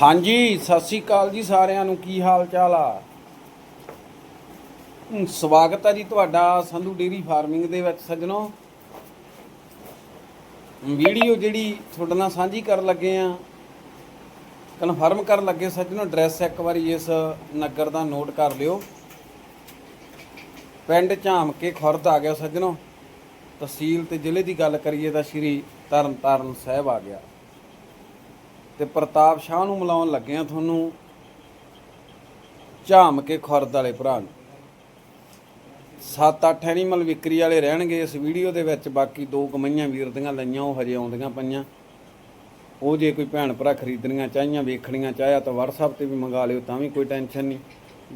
ਹਾਂਜੀ, ਸਤਿ ਸ੍ਰੀ ਅਕਾਲ ਜੀ ਸਾਰਿਆਂ ਨੂੰ, ਕੀ ਹਾਲ ਚਾਲ ਆ ਸਵਾਗਤ ਹੈ ਜੀ ਤੁਹਾਡਾ ਸੰਧੂ ਡੇਰੀ ਫਾਰਮਿੰਗ ਦੇ ਵਿੱਚ ਸੱਜਣੋ। ਵੀਡੀਓ ਜਿਹੜੀ ਤੁਹਾਡੇ ਨਾਲ ਸਾਂਝੀ ਕਰਨ ਲੱਗੇ ਆ, ਕਨਫਰਮ ਕਰਨ ਲੱਗੇ ਸੱਜਣੋ, ਐਡਰੈਸ ਇੱਕ ਵਾਰੀ ਇਸ ਨਗਰ ਦਾ ਨੋਟ ਕਰ ਲਿਓ। ਪਿੰਡ ਝਾਮ ਕੇ ਖੁਰਦ ਆ ਗਿਆ ਸੱਜਣੋ। ਤਹਿਸੀਲ ਤੇ ਜ਼ਿਲ੍ਹੇ ਦੀ ਗੱਲ ਕਰੀਏ ਤਾਂ ਸ਼੍ਰੀ ਤਰਨਤਾਰਨ ਸਾਹਿਬ ਆ ਗਿਆ। ਤੇ ਪ੍ਰਤਾਪ ਸ਼ਾਹ ਨੂੰ ਮਿਲਾਉਣ ਲੱਗੇ ਆ ਤੁਹਾਨੂੰ ਝਾਮ ਕੇ ਖੁਰਦ ਵਾਲੇ ਭਰਾ ਨੂੰ। 7-8 ਐਨੀਮਲ ਵਿਕਰੀ ਵਾਲੇ ਰਹਿਣਗੇ ਇਸ ਵੀਡੀਓ ਦੇ ਵਿੱਚ, ਬਾਕੀ ਦੋ ਕਮਈਆਂ ਵੀਰ ਦੀਆਂ ਲਈਆਂ, ਉਹ ਹਜੇ ਆਉਂਦੀਆਂ ਪਈਆਂ। ਉਹ ਜੇ ਕੋਈ ਭੈਣ ਭਰਾ ਖਰੀਦਣੀਆਂ ਚਾਹੀਆਂ, ਵੇਖਣੀਆਂ ਚਾਹਿਆ ਤਾਂ WhatsApp ਤੇ ਵੀ ਮੰਗਾ ਲਿਓ, ਤਾਂ ਵੀ ਕੋਈ ਟੈਨਸ਼ਨ ਨਹੀਂ।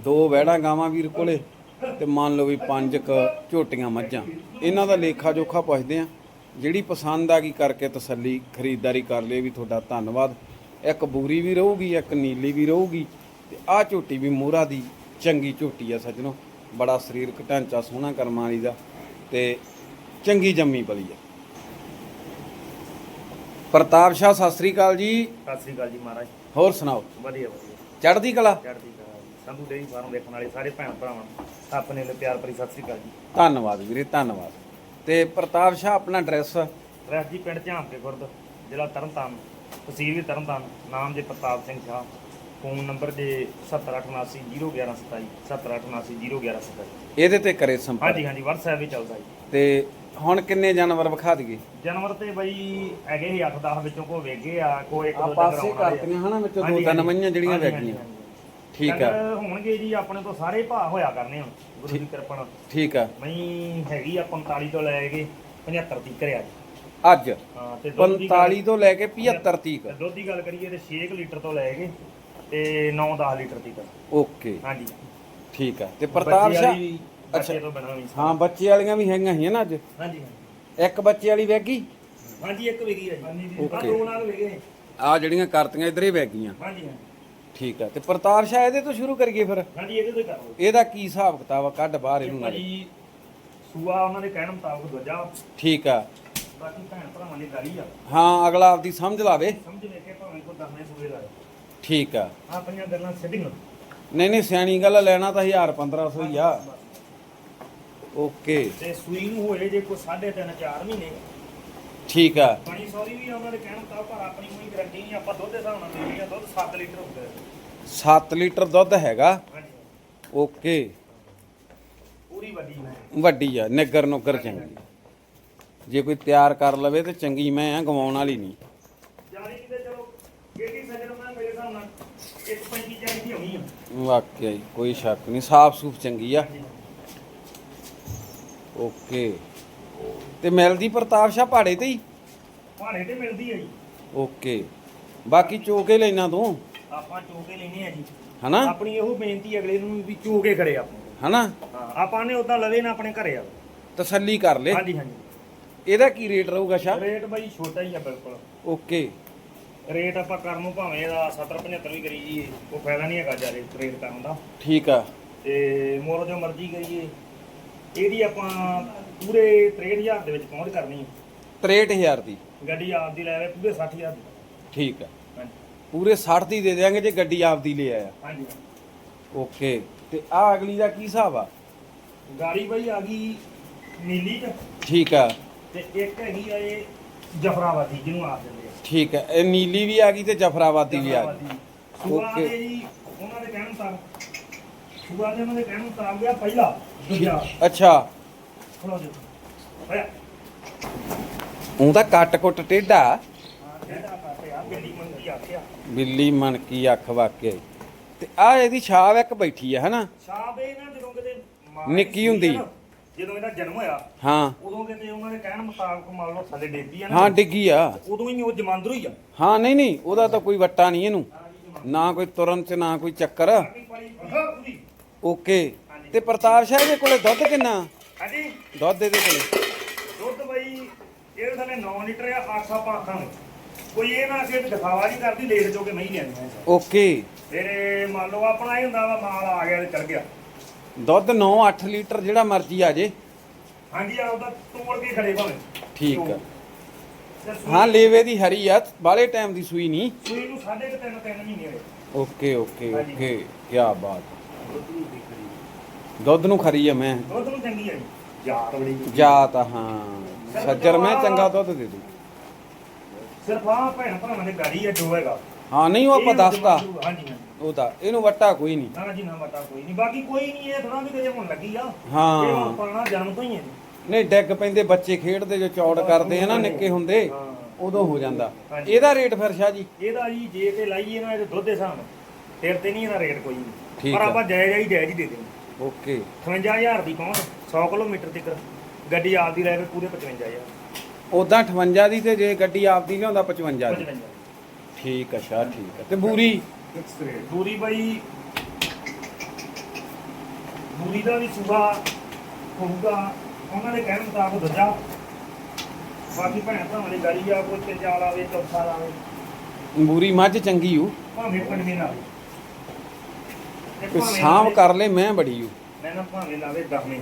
ਦੋ ਵਹਿੜਾਂ ਗਾਵਾਂ ਵੀਰ ਕੋਲੇ ਤੇ ਮੰਨ ਲਓ ਵੀ ਪੰਜ ਕ ਝੋਟੀਆਂ ਮੱਝਾਂ। ਇਹਨਾਂ ਦਾ ਲੇਖਾ ਜੋਖਾ ਪੁੱਛਦੇ ਆ। ਜਿਹੜੀ ਪਸੰਦ ਆ ਗਈ ਕਰਕੇ ਤਸੱਲੀ, ਖਰੀਦਦਾਰੀ ਕਰ ਲਈ ਵੀ ਤੁਹਾਡਾ ਧੰਨਵਾਦ। ਇੱਕ ਬੂਰੀ ਵੀ ਰਹੂਗੀ ਇੱਕ ਨੀਲੀ ਵੀ ਰਹੂਗੀ। ਤੇ ਆਹ ਝੋਟੀ ਵੀ ਮੋਹਰਾ ਦੀ ਚੰਗੀ ਝੋਟੀ ਆ ਸੱਜਣੋ। ਬੜਾ ਸਰੀਰਕ ਢਾਂਚਾ ਸੋਹਣਾ ਕਰਮਾਂ ਵਾਲੀ ਦਾ ਤੇ ਚੰਗੀ ਜੰਮੀ ਪਲੀ ਆ। ਪ੍ਰਤਾਪ ਸ਼ਾਹ ਸਤਿ ਸ੍ਰੀ ਅਕਾਲ ਜੀ। ਸਤਿ ਸ੍ਰੀ ਅਕਾਲ ਜੀ ਮਹਾਰਾਜ। ਹੋਰ ਸੁਣਾਓ? ਵਧੀਆ ਵਧੀਆ। ਚੜ੍ਹਦੀ ਕਲਾ? ਚੜ੍ਹਦੀ ਕਲਾ। ਸੰਧੂ ਡੇਰੀ ਫਾਰਮ ਦੇਖਣ ਵਾਲੇ ਸਾਰੇ ਭੈਣ ਭਰਾਵਾਂ ਨੂੰ ਆਪਣੇ ਲਈ ਪਿਆਰ ਭਰੀ ਸਤਿ ਸ੍ਰੀ ਅਕਾਲ ਜੀ। ਧੰਨਵਾਦ ਵੀਰੇ ਧੰਨਵਾਦ। ਤੇ ਪ੍ਰਤਾਪ ਸ਼ਾਹ ਆਪਣਾ ਐਡਰੈਸ ਰੈਸ ਜੀ ਪਿੰਡ ਝਾਂਪੇ ਖੁਰਦ ਜ਼ਿਲ੍ਹਾ ਤਰਨਤਾਰਨ। ਤਹਿਸੀਲ ਵੀ ਤਰਨਤਾਰਨ ਨਾਮ ਜੇ ਪ੍ਰਤਾਪ ਸਿੰਘ ਸ਼ਾਹ ਫੋਨ ਨੰਬਰ ਜੇ 7879011127 7879011127 ਇਹਦੇ ਤੇ ਕਰੇ ਸੰਪਰਕ? ਹਾਂਜੀ ਹਾਂਜੀ WhatsApp ਵੀ ਚੱਲਦਾ ਜੀ। ਤੇ ਹੁਣ ਕਿੰਨੇ ਜਾਨਵਰ ਵਿਖਾ ਦਈਏ? ਜਾਨਵਰ ਤੇ ਬਈ ਹੈਗੇ ਸੀ 8-10 ਵਿੱਚੋਂ ਕੋ ਵੇਗੇ ਆ ਕੋ ਇੱਕ ਆ ਦੋ ਪਾਸੇ ਆ। ਕਰਤੀਆਂ ਹਨਾ ਵਿੱਚੋਂ ਦੋ ਤਿੰਨ। ਮਈਆਂ ਜਿਹੜੀਆਂ ਵੇਗੀਆਂ। ਠੀਕ ਆ। ਹੋਣਗੇ ਜੀ ਆਪਣੇ ਤੋਂ ਸਾਰੇ ਭਾਅ ਹੋਇਆ ਕਰਨੇ ਹੁਣ ਗੁਰੂ ਦੀ ਕਿਰਪਾ ਨਾਲ। ਠੀਕ ਆ। ਮਈ ਹੈਗੀ ਆ 45 ਤੋਂ ਲੈ ਕੇ 75 ਤੀਕ ਰਿਆ ਜੀ। ਅੱਜ ਹਾਂ ਤੇ ਦੁੱਧ ਦੀ ਗੱਲ- 45 ਤੋਂ ਲੈ ਕੇ 75 ਤੀਕ। ਤੇ ਦੁੱਧ ਦੀ ਗੱਲ ਕਰੀਏ ਤੇ 6 ਲੀਟਰ ਤੋਂ ਲੈ ਕੇ ਤੇ 9-10 ਲੀਟਰ ਤੀਕ। ਓਕੇ। ਹਾਂਜੀ। ਠੀਕ ਆ। ਤੇ ਪ੍ਰਤਾਪ ਤੋਂ ਬਣਾ ਵੀ ਹਾਂ ਬੱਚੇ ਵਾਲੀਆਂ ਵੀ ਹੈਗੀਆਂ ਸੀ ਨਾ ਅੱਜ। ਹਾਂਜੀ ਇੱਕ ਬੱਚੇ ਵਾਲੀ ਵੈਗੀ ਹਾਂਜੀ ਇੱਕ ਵਿਗੀ ਆ ਜੀ। ਆ Okay. ਦੋ ਨਾਲ ਵਿਗੇ ਆ ਜਿਹੜੀਆਂ ਕਰਤੀਆਂ ਇਧਰ ਹੀ ਵੈਗੀਆਂ ਹਾਂਜੀ ਹਾਂਜੀ। ਠੀਕ ਆ। ਤੇ ਪ੍ਰਤਾਪ ਸ਼ਾਹ ਇਹਦੇ ਤੋਂ ਸ਼ੁਰੂ ਕਰੀਏ ਫਿਰ। ਹਾਂਜੀ ਇਹਦੇ ਤੋਂ ਹੀ ਕਰ। ਲਓ ਇਹਦਾ ਕੀ ਹਿਸਾਬ ਕਿਤਾਬ ਆ? ਕੱਢ ਬਾਹਰ ਇਹਨੂੰ ਨਾਲੇ। ਭਾਜੀ ਸੂਆ ਉਹਨਾਂ ਦੇ ਕਹਿਣ ਮੁਤਾਬਕ ਦੂਜਾ। ਠੀਕ ਆ। ਬਾਕੀ ਭੈਣ ਭਰਾਵਾਂ ਦੀ ਗਾਲੀ ਆ। ਹਾਂ ਅਗਲਾ ਆਪਦੀ ਸਮਝ ਲਾਵੇ। ਸਮਝ ਲੈ ਕੇ ਭਾਵੇਂ ਕੋ ਦਸਵੇਂ ਸੂਏ ਦਾ ਠੀਕ ਆ। ਆ ਪੰਜਾਂ ਗੱਲਾਂ ਸਿੱਧੀਆਂ ਨਹੀਂ ਨਹੀਂ ਸਿਆਣੀ ਗੱਲ ਲੈਣਾ ਤਾਂ 1000 1500 ਹੀ ਆ। ਓਕੇ। ਤੇ ਸੂਈ ਨੂੰ ਹੋਏ ਜੇ ਕੋਈ 3.5 4 ਮਹੀਨੇ। ਠੀਕ ਆ। ਪਾਣੀ ਸੌਰੀ ਵੀ ਉਹਨਾਂ ਦੇ ਕਹਿਣ ਮੁਤਾਬਕ ਪਰ ਆਪਣੀ ਕੋਈ ਗਰੰਟੀ ਨਹੀਂ ਆਪਾਂ ਦੁੱਧ ਦੇ ਹਿਸਾਬ ਨਾਲ ਦੇਣੀ ਆ ਦੁੱਧ 7 ਲੀਟਰ ਹੁੰਦਾ ਹੈ। 7 ਲੀਟਰ ਦੁੱਧ ਹੈਗਾ। ਹਾਂਜੀ। ਓਕੇ। ਪੂਰੀ ਵੱਡੀ ਹੈ ਵੱਡੀ ਆ ਨਿੱਗਰ ਨੁੱਗਰ ਚੰਗੀ। ਜੇ ਕੋਈ ਤਿਆਰ ਕਰ ਲਵੇ ਤੇ ਚੰਗੀ ਮੈਂ ਆ ਗਵਾਉਣ ਵਾਲੀ ਨਹੀਂ। ਜਾਨੀ ਕਿ ਤੇ ਚਲੋ ਕਿਹੜੀ ਸੱਜਣ ਮੈਂ ਮੇਰੇ ਹਿਸਾਬ ਨਾਲ ਇੱਕ ਪੈਂਤੀ ਚਾਹੀਦੀ ਹੋਣੀ ਆ। ਵਾਕਿਆ ਹੀ ਕੋਈ ਸ਼ੱਕ ਨਹੀਂ ਸਾਫ਼ ਸੂਫ ਚੰਗੀ ਆ। ਓਕੇ। ਤੇ ਮਿਲਦੀ ਪ੍ਰਤਾਪ ਸ਼ਾਹ ਪਹਾੜੇ ਤੇ ਹੀ? ਭਾਣੇ ਤੇ ਮਿਲਦੀ ਆ ਜੀ। ਓਕੇ। ਬਾਕੀ ਚੋਕੇ ਲੈਣਾ ਤੂੰ? ਆਪਾਂ ਚੋਕੇ ਲੈਨੇ ਆ ਜੀ। ਹਨਾ? ਆਪਣੀ ਇਹੋ ਬੇਨਤੀ ਅਗਲੇ ਨੂੰ ਵੀ ਚੋਕੇ ਖੜੇ ਆਪਾਂ ਹਨਾ? ਆਪਾਂ ਨੇ ਉਦਾਂ ਲਵੇ ਨਾ ਆਪਣੇ ਘਰੇ ਆ। ਤਸੱਲੀ ਕਰ ਲੈ। ਹਾਂਜੀ ਹਾਂਜੀ। ਇਹਦਾ ਕੀ ਰੇਟ ਰਹੂਗਾ ਸ਼ਾਹ? ਰੇਟ ਬਾਈ ਛੋਟਾ ਹੀ ਆ ਬਿਲਕੁਲ। ਓਕੇ। ਰੇਟ ਆਪਾਂ ਕਰਨ ਨੂੰ ਭਾਵੇਂ ਇਹਦਾ 70 75 ਵੀ ਕਰੀ ਜੀ ਕੋਈ ਫਾਇਦਾ ਨਹੀਂ ਹੈਗਾ ਜ਼ਿਆਦਾ ਰੇਟ ਕਰਨ ਦਾ। ਠੀਕ ਆ। ਤੇ ਮੁੱਲ ਜੋ ਮਰਜ਼ੀ ਕਰੀਏ ਇਹਦੀ ਆਪਾਂ ਪੂਰੇ 63000 ਦੇ ਵਿੱਚ ਪਹੁੰਚ ਕਰਨੀ ਹੈ 63000 ਦੀ। ਗੱਡੀ ਆਪ ਦੀ ਲੈ ਆਵੇ ਪੂਰੇ 60000 ਦੀ। ਠੀਕ ਆ। ਪੂਰੇ 60 ਦੀ ਦੇ ਦੇਾਂਗੇ ਜੇ ਗੱਡੀ ਆਪਦੀ ਲੈ ਆਇਆ। ਹਾਂਜੀ। ਓਕੇ। ਤੇ ਆ ਅਗਲੀ ਦਾ ਕੀ ਹਿਸਾਬ ਆ? ਗਾੜੀ ਬਾਈ ਆ ਗਈ ਨੀਲੀ ਚ। ਠੀਕ ਆ। ਤੇ ਇੱਕ ਹੈਗੀ ਆ ਇਹ ਜਫਰਾਬਾਦੀ ਜਿਹਨੂੰ ਆਖ ਦਿੰਦੇ ਆ। ਠੀਕ ਹੈ ਇਹ ਨੀਲੀ ਵੀ ਆ ਗਈ ਤੇ ਜਫਰਾਬਾਦੀ ਵੀ ਆ ਗਈ। ਜੀ ਉਹਨਾਂ ਦੇ ਕਹਿਣ ਮੁਤਾਬਕ ਸੂਆ ਦੇ ਉਹਨਾਂ ਦੇ ਕਹਿਣ ਮੁਤਾਬਕ ਆ ਪਹਿਲਾ ਦੂਜਾ। ਅੱਛਾ। ਹੋਇਆ। ਉਹ ਤਾਂ ਕੱਟ ਕੁੱਟ ਟੇਢਾ। ਆ ਬਿੱਲੀ ਮੰਗੀ ਆਖਿਆ। ਬਿੱਲੀ ਮਨ ਕੀ ਅੱਖ ਵਾਕਿਆ। ਤੇ ਆ ਇਹਦੀ ਛਾਵ ਇੱਕ ਬੈਠੀ ਆ ਹਨਾ? ਸ਼ਾਬੇ ਨਾ ਜਦੋਂ ਕਿਤੇ ਮਾਂ ਨਿੱਕੀ ਸੀ ਹੁੰਦੀ। ਨਾ, ਜਦੋਂ ਇਹਦਾ ਜਨਮ ਹੋਇਆ ਹਾਂ। ਉਦੋਂ ਕਿਤੇ ਉਹਨਾਂ ਦੇ ਕਹਿਣ ਮੁਤਾਬਕ ਮੰਨ ਲਓ ਥੱਲੇ ਡੇਪੀ ਆ ਨਾ ਹਾਂ ਡਿੱਗੀ ਆ। ਉਦੋਂ ਹੀ ਉਹ ਜਮਾਂਦਰੂ ਹੀ ਆ। ਹਾਂ ਨਹੀਂ ਨਹੀਂ ਉਹਦਾ ਤਾਂ ਕੋਈ ਵੱਟਾ ਨਹੀਂ ਇਹਨੂੰ। ਨਾ ਕੋਈ ਤੁਰਨ ਚ ਨਾ ਕੋਈ ਚੱਕਰ। ਓਕੇ। ਤੇ ਪ੍ਰਤਾਪ ਸ਼ਾਹ ਦੇ ਕੋਲੇ ਦੁੱਧ ਕਿੰਨਾ? ਹਾਂਜੀ। ਦੁੱਧ ਇਹਦੇ ਕੋਲੇ। ਦੁੱਧ ਬਈ ਇਹਦੇ ਥੱਲੇ 9 ਲੀਟਰ ਆ 8 ਆਪਾਂ ਆਖਾਂਗੇ ਕੋਈ ਇਹ ਨਾ ਕਿ ਦਿਖਾਵਾ ਨਹੀਂ ਕਰਦੀ ਲੇਟ ਜੋ ਕਿ ਨਹੀਂ ਲੈਣੀ ਓਕੇ। ਫਿਰ ਮੰਨ ਲਓ ਆਪਣਾ ਇਹ ਹੁੰਦਾ ਵਾ ਮਾਲ ਆ ਗਿਆ ਤੇ ਚਲ ਗਿਆ। ਦੁੱਧ 9-8 ਲੀਟਰ ਜਿਹੜਾ ਮਰਜ਼ੀ ਆ ਜੇ। ਹਾਂਜੀ ਆ ਉਹਦਾ ਤੋੜ ਕੇ ਖੜੇ ਭਾਵੇਂ। ਠੀਕ ਆ। ਹਾਂ ਲੇਵੇ ਦੀ ਹਰੀ ਆ ਬਾਲੇ ਟਾਈਮ ਦੀ ਸੂਈ ਨਹੀਂ। ਸੂਈ ਨੂੰ ਸਾਢੇ ਕੁ ਤਿੰਨ ਤਿੰਨ ਮਹੀਨੇ ਹੋਏ। Okay okay. ਓਕੇ ਕੀ ਬਾਤ। ਦੁੱਧ ਨੂੰ ਖਰੀ ਆ ਮੈਂ। ਦੁੱਧ ਨੂੰ ਚੰਗੀ ਹੈ ਜੀ। ਯਾਰ ਬੜੀ ਜਾਤ ਆ, ਹਾਂ। ਸੱਜਰ ਮੈਂ ਚੰਗਾ ਦੁੱਧ ਦੇ ਦੂ। ਸਿਰਫ ਆ ਭੈਣ ਭਰਾਵਾਂ ਦੇ ਗਾੜੀ ਜੋ ਹੈਗਾ। ਹਾਂ ਨਹੀਂ ਉਹ ਆਪਾਂ ਹਾਂਜੀ ਹਾਂਜੀ। ਉਹ ਤਾਂ ਇਹਨੂੰ ਵੱਟਾ ਕੋਈ ਨਹੀਂ। ਨਾ ਜੀ ਨਾ ਮਤਾ ਕੋਈ ਨਹੀਂ। ਬਾਕੀ ਕੋਈ ਨਹੀਂ ਇਹ ਥੋੜਾ ਵੀ ਕਦੇ ਹੁਣ ਲੱਗੀ ਆ। ਹਾਂ। ਇਹ ਹੁਣ ਪਾਣਾ ਜਨਮ ਤੋਂ ਹੀ ਹੈ ਜੀ। ਨਹੀਂ ਡੈਗ ਪੈਂਦੇ ਬੱਚੇ ਖੇਡਦੇ ਜੋ ਚੌੜ ਕਰਦੇ ਆ ਨਾ ਨਿੱਕੇ ਹੁੰਦੇ ਹਾਂ। ਉਦੋਂ ਹੋ ਜਾਂਦਾ। ਹਾਂਜੀ। ਇਹਦਾ ਰੇਟ ਫਿਰ ਸ਼ਾਹ ਜੀ? ਇਹਦਾ ਜੀ ਜੇ ਤੇ ਲਾਈਏ ਨਾ ਇਹਦੇ ਦੁੱਧ ਦੇ ਹਿਸਾਬ ਨਾਲ ਫਿਰ ਤੇ ਨਹੀਂ ਇਹਦਾ ਰੇਟ ਕੋਈ ਨਹੀਂ ਠੀਕ ਪਰ ਆ। ਆਪਾਂ ਜਾਇਜ਼ ਹੀ ਜਾਇਜ਼ ਹੀ ਦੇ ਦੇਣੀ। ਓਕੇ। 58000 ਦੀ ਪਹੁੰਚ 100 ਕਿਲੋਮੀਟਰ ਤੱਕ। ਗੱਡੀ ਆਪਦੀ ਲੈ ਕੇ ਪੂਰੇ 55000 ਉਦਾਂ 58 ਦੀ ਤੇ ਜੇ ਗੱਡੀ ਆਪਦੀ ਲਿਆਉਂਦਾ 55 ਦੀ। 55 ਠੀਕ ਆ ਸ਼ਾਹ ਠੀਕ ਆ। ਤੇ ਬੂਰੀ? ਦੂਰੀ ਬਾਈ ਦੂਰੀ ਦਾ ਵੀ ਸੁਭਾ ਹੋਊਗਾ ਉਹਨਾਂ ਦੇ ਕਹਿਣ ਮੁਤਾਬਕ ਦੂਜਾ। ਬਾਕੀ ਭੈਣ ਭਰਾਵਾਂ ਦੀ ਗਾੜੀ ਆ ਕੋਈ ਤੇ ਜਾਲ ਆਵੇ ਚੌਥਾ ਲਾਵੇ। ਬੂਰੀ ਮੱਝ ਚੰਗੀ ਹੂ ਭਾਵੇਂ ਪੰਜਵੇਂ ਤੇ ਕੋਈ ਭਾਵੇਂ ਸਾਂਭ ਕਰ ਲੈ ਮੈਂ ਬੜੀ ਹੂ ਮੈਂ ਨਾ ਭਾਵੇਂ ਲਾਵੇ ਦਸਵੇਂ।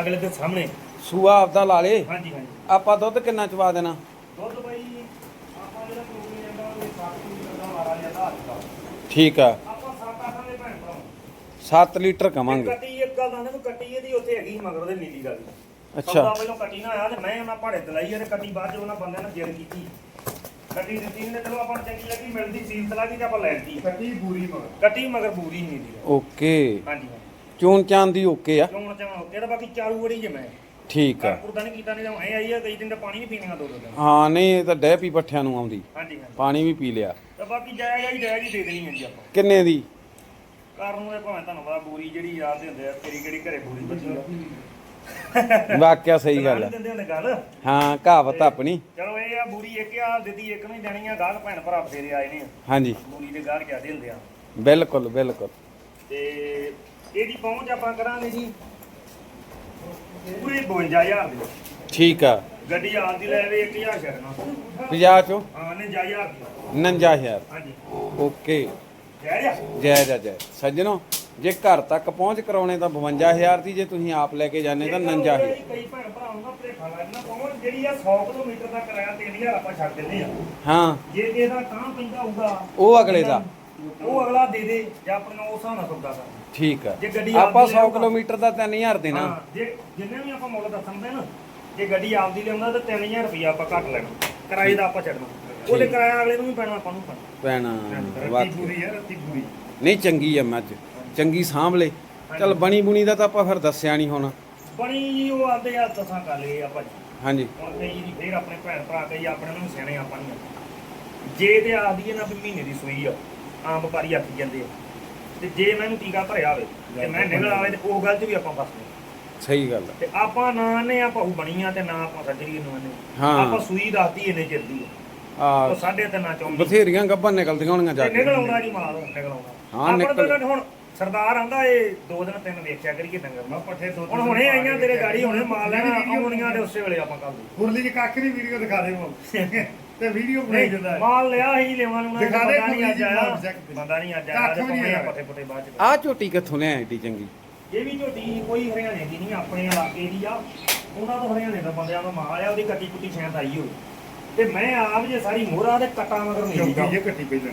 ਅਗਲੇ ਦੇ ਸਾਹਮਣੇ। ਸੂਆ ਆਪਦਾ ਲਾ ਲੇ। ਹਾਂਜੀ ਹਾਂਜੀ। ਆਪਾਂ ਦੁੱਧ ਕਿੰਨਾ ਚਵਾ ਦੇਣਾ ਦੁੱਧ ਬਾਈ ਆਪਾਂ ਜਿਹੜਾ ਪ੍ਰੋਗਰਾਮ ਜਾਂਦਾ ਉਹ 7 ਲੀਟਰ ਦਾ ਮਾਰਾ ਜਾਂਦਾ ਅੱਜ ਦਾ ਠੀਕ ਆ। ਆਪਾਂ 7-8 ਦੇ ਭੈਣ ਭਰਾ 7 ਲੀਟਰ ਕਵਾਂਗੇ। ਕੱਟੀ ਇੱਕ ਗੱਲ ਦਾ ਨਾ ਕੱਟੀ ਇਹਦੀ ਉੱਥੇ ਹੈਗੀ ਸੀ ਮਗਰ ਉਹਦੇ ਨੀਲੀ ਗੱਲ ਅੱਛਾ। ਸੌਦਾ ਪਹਿਲਾਂ ਕੱਟੀ ਨਾ ਆਇਆ ਤੇ ਮੈਂ ਉਹਨਾਂ ਪਹਾੜੇ ਤੇ ਲਾਈ ਆ ਤੇ ਕੱਟੀ ਬਾਅਦ ਚ ਉਹਨਾਂ ਬੰਦਿਆਂ ਨੇ ਜਿੱਦ ਕੀਤੀ। ਕੱਟੀ ਦਿੱਤੀ ਨੇ ਚਲੋ ਆਪਾਂ ਨੂੰ ਚੰਗੀ ਲੱਗੀ ਮਿਲਦੀ ਸੀਲ ਤਲਾ ਦੀ ਤੇ ਆਪਾਂ ਲੈ ਲਈ ਕੱਟੀ ਬੂਰੀ ਮਗਰ। ਕੱਟੀ ਮਗਰ ਬੂਰੀ ਨਹੀਂ ਦੀ ਓਕੇ। ਹਾਂਜੀ ਚੂਨ ਚਾਂਦ ਦੀ ਓਕੇ ਆ। ਕਿਉਂ ਚਾਹਾਂ ਇਹਦਾ ਬਾਕੀ ਚਾਰੂ ਵੜੀ ਜੇ ਮੈਂ। ਠੀਕ ਆ। ਕਰਦਾ ਨਹੀਂ ਕੀਤਾ ਨਹੀਂ ਤਾਂ ਐ ਆਈ ਆ ਕਈ ਦਿਨ ਤਾਂ ਪਾਣੀ ਨਹੀਂ ਪੀਣੀਆਂ ਦੋ ਦੋ ਦਿਨ। ਹਾਂ ਨਹੀਂ ਇਹ ਤਾਂ ਡਹਿ ਪੀ ਪੱਠਿਆਂ ਨੂੰ ਆਉਂਦੀ। ਹਾਂਜੀ ਹਾਂਜੀ। ਪਾਣੀ ਵੀ ਪੀ ਲਿਆ। ਤੇ ਬਾਕੀ ਜਾਇਜ਼ ਹੀ ਜਾਇਜ਼ ਹੀ ਦੇ ਦੇਣੀ ਹੈ ਜੀ ਆਪਾਂ। ਕਿੰਨੇ ਦੀ? ਕਰਨ ਨੂੰ ਇਹ ਭਾਵੇਂ ਤੁਹਾਨੂੰ ਪਤਾ ਬੂਰੀ ਜਿਹੜੀ ਯਾਦ ਦੇ ਹੁੰਦੇ ਆ ਕਿਹੜੀ ਕਿਹੜੀ ਘਰੇ ਬੂਰੀ ਬੱਚੀ ਆ। ਵਾਕਿਆ ਸਹੀ ਗੱਲ ਨਹੀਂ ਆ। ਦਿੰਦੇ ਹੁੰਦੇ ਗੱਲ। ਹਾਂ ਕਹਾਵਤ ਆਪਣੀ। ਚਲੋ ਇਹ ਆ ਬੂਰੀ ਇੱਕ ਆ ਦਿੱਤੀ ਇੱਕ ਨਹੀਂ ਦੇਣੀ ਆ ਗਾਹਕ ਭੈਣ ਭਰਾ ਫੇਰੇ ਆਏ ਨੇ। ਹਾਂਜੀ। ਬੂਰੀ ਦੇ ਗਾਹਕ ਜਿਆਦੇ ਹੁੰਦੇ ਆ। ਬਿਲਕੁਲ ਬਿਲਕੁਲ। ਤੇ ਇਹਦੀ ਪਹੁੰਚ ਆਪਾਂ ਕਰਾਂਗੇ ਜੀ ਪੂਰੇ 52000 ਦੀ। ਠੀਕ ਆ। ਗੱਡੀ ਆਪਦੀ ਲੈ ਵੇ 1000 ਛੱਡਣਾ 50 ਚੋਂ? ਹਾਂ ਨੇ 1000 ਦੀ। 59000 ਹਾਂਜੀ। ਓਕੇ। ਜੈ ਜਾ। ਜੈ ਜੈ ਜੈ। ਸੱਜਣੋ ਜੇ ਘਰ ਤੱਕ ਪਹੁੰਚ ਕਰਾਉਣੇ ਤਾਂ 52000 ਦੀ ਜੇ ਤੁਸੀਂ ਆਪ ਲੈ ਕੇ ਜਾਣੇ ਤਾਂ 59000 ਕਈ ਭੈਣ ਭਰਾ ਨੂੰ ਨਾ ਭਲੇਖਾ ਲੱਗਦਾ ਪਹੁੰਚ ਜਿਹੜੀ ਆ 100 ਕਿਲੋਮੀਟਰ ਦਾ ਕਿਰਾਇਆ 3000 ਆਪਾਂ ਛੱਡ ਦਿੰਦੇ ਆ। ਹਾਂ। ਜੇ ਇਹਦਾ ਤਾਂ ਪੈਂਦਾ ਹੋਊਗਾ ਉਹ ਅਗਲੇ ਦਾ। ਉਹ ਅਗਲਾ ਦੇ ਦੇ ਜਾਂ ਆਪਣੇ ਉਸ ਹਿਸਾਬ ਨਾਲ ਸੌਦਾ ਕਰ। ਠੀਕ ਆ। ਜੇ ਗੱਡੀ ਆਪਾਂ ਆਪਦੀ 100 ਲਿਆਊਗਾ। ਕਿਲੋਮੀਟਰ ਦਾ 3000 ਦੇਣਾ। ਹਾਂ ਜੇ ਜਿੰਨੇ ਵੀ ਆਪਾਂ ਮੁੱਲ ਦੱਸਣਦੇ ਨਾ ਜੇ ਗੱਡੀ ਆਪਦੀ ਲਿਆਉਂਦਾ ਤਾਂ 3000 ਰੁਪਇਆ ਆਪਾਂ ਘੱਟ ਲੈਣਾ। ਕਿਰਾਏ ਦਾ ਆਪਾਂ ਛੱਡਣਾ। ਉਹਦੇ ਕਿਰਾਇਆ ਅਗਲੇ ਨੂੰ ਵੀ ਪੈਣਾ ਆਪਾਂ ਨੂੰ ਪੈਣਾ। ਪੈਣਾ ਰੱਤੀ ਪੂਰੀ ਹੈ ਰੱਤੀ ਪੂਰੀ ਨਹੀਂ ਚੰਗੀ ਆ ਮੱਝ ਚੰਗੀ ਸਾਂਭ ਲੈ। ਚਲ ਬਣੀ ਬੁਣੀ ਦਾ ਤਾਂ ਆਪਾਂ ਫਿਰ ਦੱਸਿਆ ਨਹੀਂ ਹੁਣ। ਬਣੀ ਜੀ ਉਹ ਆਂਦੇ ਆ ਦਸਾਂ ਕਰ ਲਏ ਆਪਾਂ ਹਾਂਜੀ। ਹੁਣ ਕਈ ਜੀ ਫੇਰ ਆਪਣੇ ਭੈਣ ਭਰਾ ਕਈ ਆਪਣੇ ਨੂੰ ਸਿਆਣੇ ਆਪਾਂ ਨਹੀਂ ਜੇ ਤੇ ਆਦੀ ਹੈ ਨਾ ਵੀ ਮਹੀਨੇ ਦੀ ਸੂਈ ਆ ਆਮ ਵਪਾਰੀ ਆਖੀ ਜਾਂਦੇ ਆ। ਤੇ ਜੇ ਮੈਨੂੰ ਟੀਕਾ ਭਰਿਆ ਹੋਵੇ ਤੇ ਮੈਂ ਨਿਕਲ ਆਵੇ ਤੇ ਉਹ ਗੱਲ 'ਚ ਵੀ ਆਪਾਂ ਫਸਦੇ ਸਹੀ ਗੱਲ ਆ। ਤੇ ਆਪਾਂ ਨਾ ਨੇ ਆ ਭਾਉ ਬਣੀਆਂ ਤੇ ਨਾ ਆਪਾਂ ਸੱਜਰੀ ਨੂੰ ਨੇ ਹਾਂ। ਆਪਾਂ ਸੂਈ ਦੱਸਦੀ ਇਹਨੇ ਚਿਰਦੀ ਆ। ਆ। ਉਹ ਸਾਢੇ ਤਿੰਨਾਂ ਚੌਂਦੀ ਬਥੇਰੀਆਂ ਗੱਭਾਂ ਨਿਕਲਦੀਆਂ ਹੋਣੀਆਂ ਜਾ ਕੇ। ਨਿਕਲ ਆਉਂਦਾ ਜੀ ਮਾਲ ਨਿਕਲ ਆਉਂਦਾ ਹਾਂ, ਆਪਾਂ ਨਿਕਲ- ਤਾਂ ਹੁਣ ਸਰਦਾਰ ਆਂਦਾ ਇਹ ਦੋ ਦਿਨ ਤਿੰਨ ਵੇਖਿਆ ਕਰੀਏ ਡੰਗਰ ਮੈਂ ਪੱਠੇ ਦੋ ਹੁਣ ਹੁਣੇ ਆਈਆਂ ਤੇਰੇ ਗਾੜੀ ਹੁਣੇ ਮਾਲ ਲੈਣਾ ਆਉਣੀਆਂ ਤੇ ਉਸੇ ਵੇਲੇ ਆਪਾਂ ਕਰ ਦੂ ਫੁਰਲੀ ਦੀ ਕੱਖ ਨਹੀਂ ਵੀਡੀਓ ਦਿਖਾ ਦੇ ਮੋ ਤੇ ਵੀਡੀਓ ਬਣਾਈ ਜਾਂਦਾ। ਹੈ। ਮਾਲ ਲਿਆ ਹੀ ਲਿਆਉਣਾ ਨੂੰ ਦਿਖਾ ਦੇ ਬੰਦਾ ਨਹੀਂ ਅੱਜ ਆਇਆ। ਬੰਦਾ ਨਹੀਂ ਅੱਜ ਆਇਆ ਕੱਖ ਵੀ ਨਹੀਂ। ਪੱਠੇ ਪੁੱਠੇ ਬਾਅਦ ਚ। ਆ ਝੋਟੀ ਕਿੱਥੋਂ ਲਿਆ ਏਡੀ ਚੰਗੀ? ਇਹ ਵੀ ਝੋਟੀ ਕੋਈ ਹਰਿਆਣੇ ਦੀ ਨਹੀਂ ਆਪਣੇ ਇਲਾਕੇ ਦੀ ਆ ਉਹਨਾਂ ਤੋਂ ਹਰਿਆਣੇ ਦਾ ਬੰਦਿਆਂ ਦਾ ਮਾਲ ਆ ਉਹਦੀ ਕੱਟੀ ਕੁੱਟੀ ਸ਼ਾਇਦ ਆਈ ਹੋਵੇ। ਤੇ ਮੈਂ ਆਪ ਜੇ ਸਾਰੀ ਮੋਹਰਾ ਤੇ ਕਟਾ ਮਗਰ ਨਹੀਂ ਲਿਖਾ ਜੇ ਕੱਟੀ ਪਹਿਲਾਂ।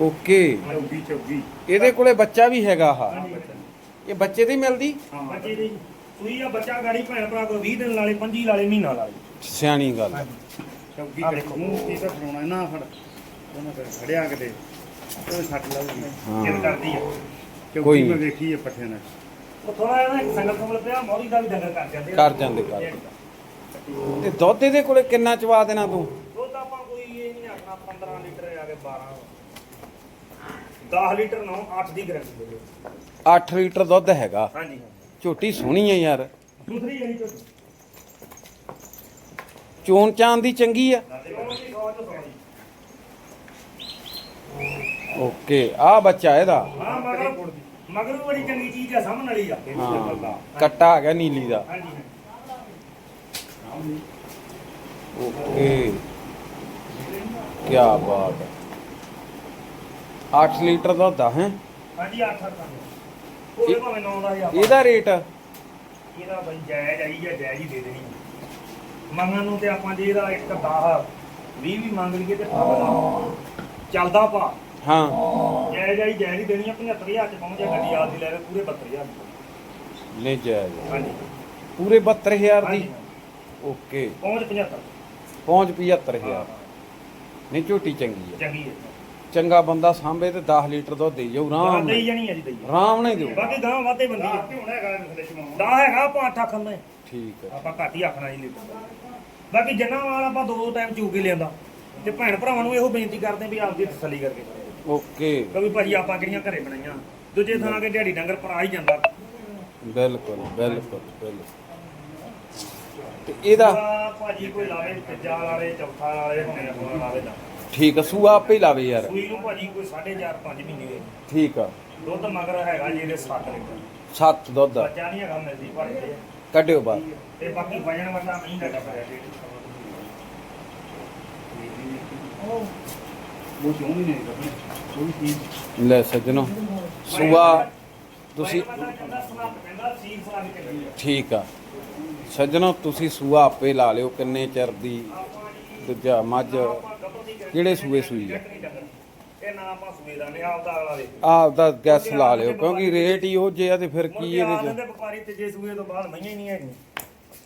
ਓਕੇ। ਚੌਗੀ ਚੌਗੀ ਇਹਦੇ ਕੋਲੇ ਬੱਚਾ ਵੀ ਹੈਗਾ ਆ ਇਹ ਬੱਚੇ ਦੀ ਮਿਲਦੀ? ਹਾਂ। ਬੱਚੇ ਦੀ। ਸੂਈ ਆ ਬੱਚਾ ਗਾੜੀ ਭੈਣ ਭਰਾ ਕੋ 20 ਦਿਨ ਲਾਲੇ 25 ਲਾਲੇ ਮਹੀਨਾ ਲਾਲੇ ਸਿਆਣੀ ਗੱਲ। ਚੌਗੀ ਆਹ ਕੱਟੀ ਦੇਖੋ। ਮੂੰਹ ਤਾਂ ਫੜਾਉਣਾ ਨਾ ਫੜ। ਉਹਨਾਂ ਤੇ ਖੜਿਆ ਕਿਤੇ। ਉਹ ਛੱਟ ਲਾਉਗੀ ਹਾਂ। ਕਰਦੀ ਆ? ਨਹੀਂ। ਮੈਂ ਵੇਖੀ ਹੈ ਪੱਠਿਆਂ ਨਾਲ। ਉਹ ਥੋੜਾ ਜਿਹਾ ਨਾ ਇੱਕ ਸੰਗਲ ਸੰਗਲ ਪਿਆ ਮੌਰੀ ਦਾ ਵੀ ਡੰਗਰ ਕਰ ਜਾਂਦੇ ਆ। ਕਰ ਜਾਂਦੇ, ਕਰ ਜਾਂਦੇ। ਤੇ ਦੁੱਧ ਇਹਦੇ ਕੋਲੇ ਕਿੰਨਾ ਚਵਾ ਦੇਣਾ ਤੂੰ? ਦੁੱਧ ਆਪਾਂ ਕੋਈ ਇਹ ਨਹੀਂ ਆਖਣਾ 15 ਲੀਟਰ ਆ ਕੇ 12 10 ਲੀਟਰ ਨੌ 8 ਦੀ ਗਰੰਟੀ ਦੇ ਦਿਓ। 8 ਲੀਟਰ ਦੁੱਧ ਹੈਗਾ। ਹਾਂਜੀ। ਝੋਟੀ ਸੋਹਣੀ ਹੈ ਯਾਰ। ਦੂਸਰੀ ਜਿਹੜੀ ਝੋਟੀ। ਚੋਣ ਚਾਂਦ ਦੀ ਚੰਗੀ ਆ। ਉਹ ਚੋਂ। ਓਕੇ ਆ ਬੱਚਾ ਇਹਦਾ। ਹਾਂ ਮਗਰ। ਮਗਰ ਵੀ ਬੜੀ ਚੰਗੀ ਚੀਜ਼ ਆ ਸਾਹਮਣ ਵਾਲੀ ਆ। ਹਾਂ। ਕੱਟਾ ਆ ਗਿਆ ਨੀਲੀ ਦਾ। ਹਾਂਜੀ ਓਕੇ। ਕੀ ਬਾਤ ਹੈ 8 ਲੀਟਰ ਦੁੱਧ ਆ ਹੈ? ਹਾਂਜੀ 8 8 ਉਹ ਇਹ- ਭਾਵੇਂ 9 ਦਾ ਆ ਇਹਦਾ ਰੇਟ? ਇਹਦਾ ਬਈ ਜਾਇਜ਼ ਆਈ ਜਾਂ ਜਾਇਜ਼ ਹੀ ਦੇ ਦੇਣੀ। ਮੰਗਣ ਨੂੰ ਤੇ ਆਪਾਂ ਜੇ ਇਹਦਾ ਇੱਕ 10 20 ਵੀ ਮੰਗ ਲਈਏ ਤੇ ਫਾਇਦਾ ਚੱਲਦਾ ਭਾ। ਹਾਂ। ਜੈ ਜਾਈ ਜੈ ਨਹੀਂ ਦੇਣੀ ਆ 75000 ਚ ਪਹੁੰਚ ਜਾ ਗੱਡੀ ਆਪ ਦੀ ਲੈ ਲੈ ਪੂਰੇ 72000 ਦੀ। ਲੈ ਜਾਇਆ ਹਾਂਜੀ। ਪੂਰੇ 72000 ਦੀ? ਹਾਂਜੀ ਓਕੇ। ਪਹੁੰਚ 75 ਪਹੁੰਚ 75000 ਨਹੀਂ ਝੋਟੀ ਚੰਗੀ ਹੈ ਚੰਗੀ ਹੈ ਚੰਗਾ ਬੰਦਾ ਸਾਂਭੇ ਤੇ 10 ਲੀਟਰ ਦੁੱਧ ਦੇ ਜਾਊ ਹਾਂ ਆਰਾਮ ਦੇਈ ਨਾਲ ਜਾਣੀ ਹੈ ਜੀ ਦੇਈ ਆਰਾਮ ਨਾਲ ਹੀ ਦਿਓ ਬਾਕੀ ਗਾਂ ਵਾਧੇ ਬੰਦੀ ਤੇ ਹੁਣ ਹੈਗਾ ਥੱਲੇ ਸ਼ਮਾਉਣ ਦਾ ਹੈਗਾ ਆਪਾਂ ਅੱਠ ਆਖਣ ਦਾ ਠੀਕ ਹੈ ਆਪਾਂ ਘੱਟ ਹੀ ਆਖਣਾ ਜੀ ਲੀਟਰ। ਬਾਕੀ ਜਿੰਨਾ ਵਾਲ ਆਪਾਂ ਦੋ ਦੋ ਟਾਈਮ ਚੂ ਕੇ ਲਿਆਂਦਾ। ਤੇ ਭੈਣ ਭਰਾਵਾਂ ਨੂੰ ਇਹੋ ਬੇਨਤੀ ਕਰਦੇ ਵੀ ਆਪਦੀ ਤਸੱਲੀ ਕਰਕੇ। ਓਕੇ। ਕਿਉਂਕਿ ਭਾਜੀ ਆਪਾਂ ਕਿਹੜੀਆਂ ਘਰੇ ਬਣਾਈਆਂ। ਦੂਜੇ ਥਾਂ ਕੇ ਦਿਹਾੜੀ ਡੰਗਰ ਪਰ ਆ ਹੀ ਜਾਂਦਾ। ਬਿਲਕੁਲ ਬਿਲਕੁਲ ਬਿਲਕੁਲ। ਤੇ ਇਹਦਾ ਭਾਜੀ ਕੋਈ ਲਾਵੇ ਤੀਜਾ ਲਾਵੇ ਚੌਥਾ ਲਾਵੇ ਮੇਰੇ ਕੋਲ ਲਾਵੇ ਨਾ ਠੀਕ ਆ ਸੂਆ ਆਪੇ ਹੀ ਲਾਵੇ ਯਾਰ। ਸੂਈ ਨੂੰ ਭਾਜੀ ਕੋਈ 4.5 5 ਮਹੀਨੇ ਹੋਏ ਠੀਕ ਆ। ਦੁੱਧ ਮਗਰ ਹੈਗਾ ਜੀ ਇਹਦੇ 7 ਲੀਟਰ। ਸੱਤ ਦੁੱਧ ਆ। ਬੱਚਾ ਨਹੀਂ ਹੈਗਾ ਮਿਲਦੀ ਭਾਜੀ ਕੱਢਿਓ ਬਾਹਰ। ਤੇ ਬਾਕੀ ਵਜਨ ਵਟਾ ਨਹੀਂ ਲੱਗਾ ਪਿਆ ਉਹ ਲੈ ਸੱਜਣੋ ਸੂਆ ਤੁਸੀਂ ਠੀਕ ਆ। ਸੱਜਣੋ ਤੁਸੀਂ ਸੂਆ ਆਪੇ ਲਾ ਲਿਓ ਕਿੰਨੇ ਚਿਰ ਦੀ ਦੂਜਾ ਮੱਝ ਕਿਹੜੇ ਸੂਏ ਸੂਈ ਆ? ਇਹ ਨਾ ਆਪਾਂ ਸੂਏ ਦਾ ਨੇ ਆਪਦਾ ਅਗਲਾ ਦੇ ਆਪ ਦਾ ਗੈਸ ਲਾ ਲਿਓ ਕਿਉਂਕਿ ਰੇਟ ਹੀ ਉਹ ਜੇ ਆ ਤੇ ਫਿਰ ਕੀ ਇਹਦੇ ਚ? ਵਪਾਰੀ ਤੇ ਜੇ ਸੂਏ ਤੋਂ ਬਾਅਦ ਮਈਆਂ ਹੀ ਨਹੀਂ ਹੈਗੀਆਂ।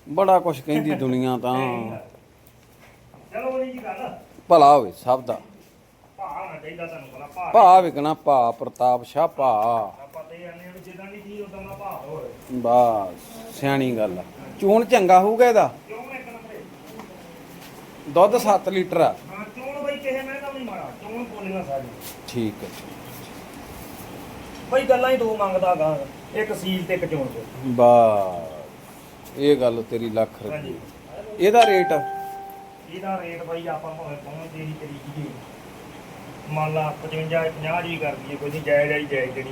ਬੜਾ ਕੁਝ ਕਹਿੰਦੀ ਦੁਨੀਆ ਤਾਂ। ਚਲੋ ਉਹਦੀ ਜੀ ਗੱਲ। ਭਲਾ ਹੋਵੇ ਸਭ ਦਾ। ਭਾਅ ਹੋਣਾ ਚਾਹੀਦਾ ਤੁਹਾਨੂੰ ਪਤਾ ਭਾਅ ਭਾ ਵਿਕਣਾ ਭਾ ਪ੍ਰਤਾਪ ਸ਼ਾਹ ਭਾ ਆਪਾਂ ਤੇ ਆਨੇ ਵੀ ਜਿੱਦਾਂ ਦੀ ਚੀਜ਼ ਉਦਾਂ ਦਾ ਭਾਅ ਹੋਵੇ ਬਸ ਸਿਆਣੀ ਗੱਲ ਆ। ਚੂਣ ਚੰਗਾ ਹੋਊਗਾ ਇਹਦਾ? ਕਿਉਂ ਇੱਕ ਨੰਬਰ। ਦੁੱਧ 7 ਲੀਟਰ ਆ। ਹਾਂ ਚੋਣ ਬਈ ਕਿਸੇ ਮੈਂ ਤਾਂ ਨਹੀਂ ਮਾਰਾ ਚੋਣ ਬੋਲੀਆਂ ਸਾਰੀ ਠੀਕ ਹੈ ਬਈ ਗੱਲਾਂ ਹੀ ਦੋ ਮੰਗਦਾ ਗਾ ਇੱਕ ਸੀਲ ਤੇ ਇੱਕ ਚੋਣ ਚ ਬਸ ਇਹ ਗੱਲ ਤੇਰੀ ਲੱਖ ਹਾਂਜੀ। ਰੁਪਏ ਇਹਦਾ ਰੇਟ? ਇਹਦਾ ਰੇਟ ਬਈ ਆਪਾਂ ਭਾਵੇਂ ਪਹੁੰਚਦੇ ਦੀ ਤਰੀਕ ਜੀ ਮੰਨ ਲਾ 55 50 ਜੀ ਕਰ ਦਈਏ ਕੋਈ ਨਹੀਂ ਜਾਇਜ਼ ਜਾਈ ਜਾਇਜ਼ ਆ।